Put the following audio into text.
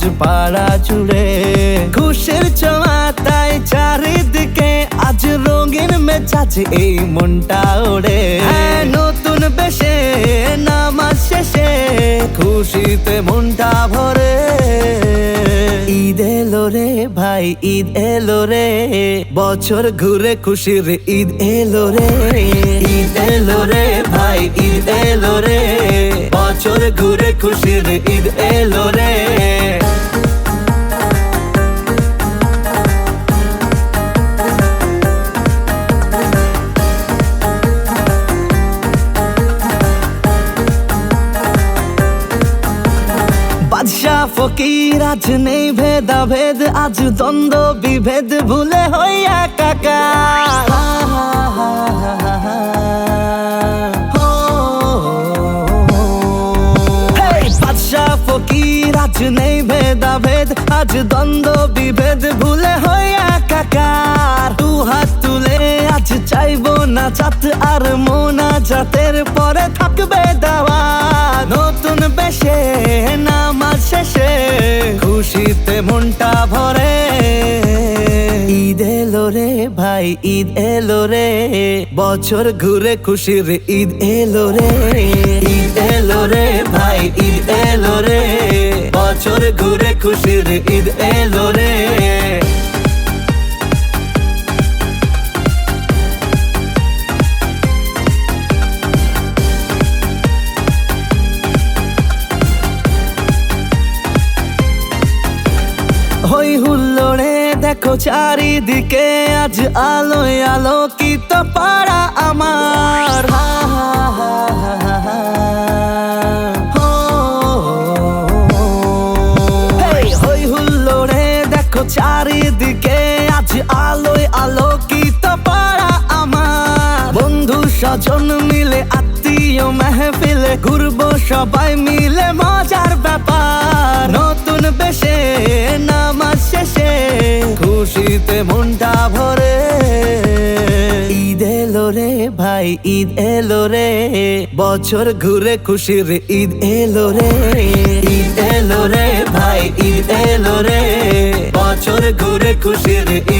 আজ পাড়া জুড়ে খুশির ছোঁয়া তাই চারিদিকে আজ রঙিন মেজাজ এই মনটা ওড়ে। হ্যাঁ, নতুন বেশে নামাজ শেষে খুশিতে মনটা ভরে। ঈদ এলো রে ভাই ঈদ এলো রে বছর ঘুরে খুশির ঈদ এলো রে। ঈদ এলো রে ভাই ঈদ এলো রে বছর ঘুরে খুশির ঈদ এলো রে। বাদশাহ ফকির নেই ভেদা ভেদ আজ দ্বন্দ্ব বিভেদ ভুলে হই একাকার। হেই, ফকির নেই ভেদা ভেদ আজ দ্বন্দ্ব বিভেদ ভুলে হই একাকার। দু হাত তুলে আজ চাইব না চাত আর মোনা জাতের পরে থাকবে দেওয়া মনটা ভরে। ঈদ এলো রে ভাই, ঈদ এলো রে। বছর ঘুরে খুশির ঈদ এলো রে। ঈদ এলো রে ভাই, ঈদ এলো রে। বছর ঘুরে খুশির ঈদ এলো রে। দেখো চারিদিকে আজ আলোয় আলোকিত পাড়া আমার। হেই, হুল্লোড়ে দেখো চারিদিকে আজ আলোয় আলোকিত পাড়া আমার। বন্ধু স্বজন মিলে আত্মীয় মেহফিলে ঘুরবো সবাই মিলে মজার ব্যাপার। নতুন বেশে নামাজ খুশিতে মনটা ভরে। ঈদ এলো রে ভাই, ঈদ এলো রে। বছর ঘুরে খুশির ঈদ এলো রে। ঈদ এলো রে ভাই, ঈদ এলো রে। বছর ঘুরে খুশির ঈদ